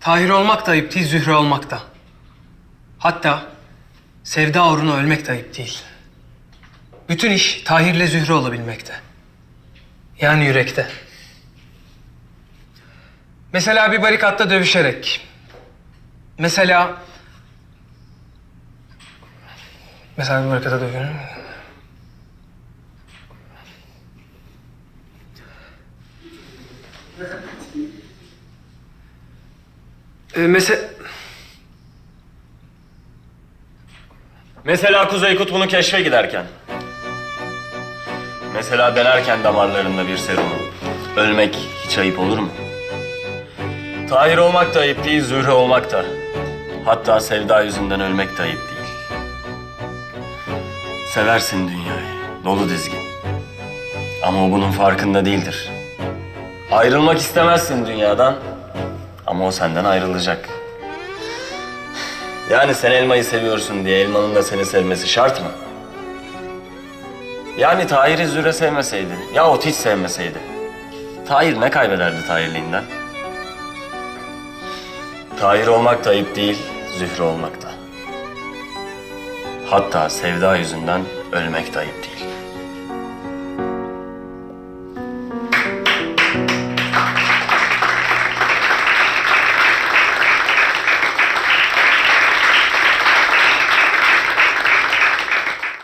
Tahir olmak da ayıp değil, Zühre olmak da. Hatta sevda uğruna ölmek de ayıp değil. Bütün iş Tahir'le Zühre olabilmekte. Yani yürekte. Mesela bir barikatta dövüşerek. Mesela... Mesela bir barikatta dövüşerek. Ee, mesela... Mesela Kuzey Kutbu'nu keşfe giderken. Mesela denerken damarlarında bir serumu. Ölmek hiç ayıp olur mu? Tahir olmak da ayıp değil, Zühre olmak da. Hatta sevda yüzünden ölmek de ayıp değil. Seversin dünyayı, dolu dizgin. Ama o bunun farkında değildir. Ayrılmak istemezsin dünyadan ama o senden ayrılacak. Yani sen elmayı seviyorsun diye elmanın da seni sevmesi şart mı? Yani Tahir'i Zühre sevmeseydi, yahut hiç sevmeseydi. Tahir ne kaybederdi Tahirliğinden? Tahir olmak da ayıp değil, Zühre olmak da. Hatta sevda yüzünden ölmek de ayıp değil.